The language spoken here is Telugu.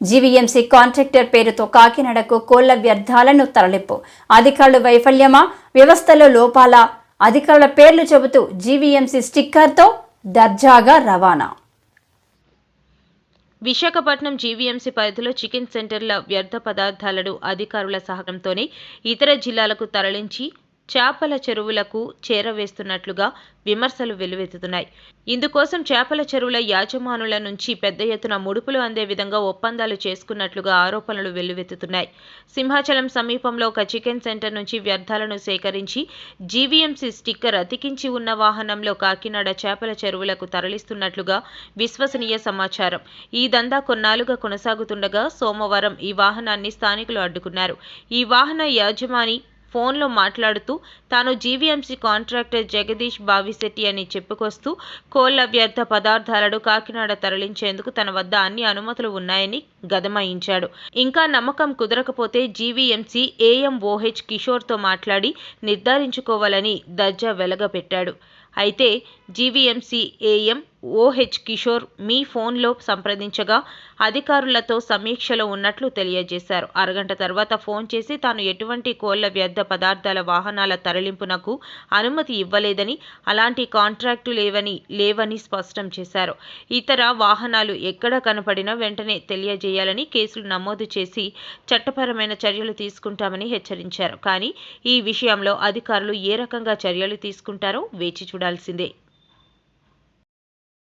జీవీఎంసీ కాంట్రాక్టర్ పేరుతో కాకినాడకు కోళ్ళ వ్యర్థాలను తరలింపు. అధికారుల వైఫల్యమా? వ్యవస్థలో లోపాల? అధికారుల పేర్లు చెబుతూ జీవీఎంసీ స్టిక్కర్తో దర్జాగా రవాణా. విశాఖపట్నం జీవీఎంసీ పరిధిలో చికెన్ సెంటర్ల వ్యర్థ పదార్థాలను అధికారుల సహకారంతోనే ఇతర జిల్లాలకు తరలించి చేపల చెరువులకు చేరవేస్తున్నట్లుగా విమర్శలు వెల్లువెత్తుతున్నాయి ఇందుకోసం చేపల చెరువుల యాజమానుల నుంచి పెద్ద ఎత్తున ముడుపులు అందే విధంగా ఒప్పందాలు చేసుకున్నట్లుగా ఆరోపణలు వెల్లువెత్తుతున్నాయి సింహాచలం సమీపంలో ఒక చికెన్ సెంటర్ నుంచి వ్యర్థాలను సేకరించి జీవీఎంసీ స్టిక్కర్ అతికించి ఉన్న వాహనంలో కాకినాడ చేపల చెరువులకు తరలిస్తున్నట్లుగా విశ్వసనీయ సమాచారం. ఈ దందా కొన్నాళ్ళుగా కొనసాగుతుండగా సోమవారం ఈ వాహనాన్ని స్థానికులు అడ్డుకున్నారు. ఈ వాహన యాజమాని ఫోన్లో మాట్లాడుతూ తాను జీవీఎంసీ కాంట్రాక్టర్ జగదీష్ బావిశెట్టి అని చెప్పుకొస్తూ కోళ్ళ వ్యర్థ పదార్థాలను కాకినాడ తరలించేందుకు తన వద్ద అన్ని అనుమతులు ఉన్నాయని గదమాయించాడు. ఇంకా నమ్మకం కుదరకపోతే జీవీఎంసీ ఏఎంఓహెచ్ కిషోర్తో మాట్లాడి నిర్ధారించుకోవాలని దర్జా వెలగపెట్టాడు. అయితే జీవీఎంసీ ఏఎం ఓహెచ్ కిషోర్ మీ ఫోన్లో సంప్రదించగా అధికారులతో సమీక్షలో ఉన్నట్లు తెలియజేశారు. అరగంట తర్వాత ఫోన్ చేసి తాను ఎటువంటి కోళ్ళ వ్యర్థ పదార్థాల వాహనాల తరలింపునకు అనుమతి ఇవ్వలేదని అలాంటి కాంట్రాక్టు లేవని లేవని స్పష్టం చేశారు. ఇతర వాహనాలు ఎక్కడ కనపడినా వెంటనే తెలియజేయాలని కేసులు నమోదు చేసి చట్టపరమైన చర్యలు తీసుకుంటామని హెచ్చరించారు. కానీ ఈ విషయంలో అధికారులు ఏ రకంగా చర్యలు తీసుకుంటారో వేచి చూడాల్సిందే.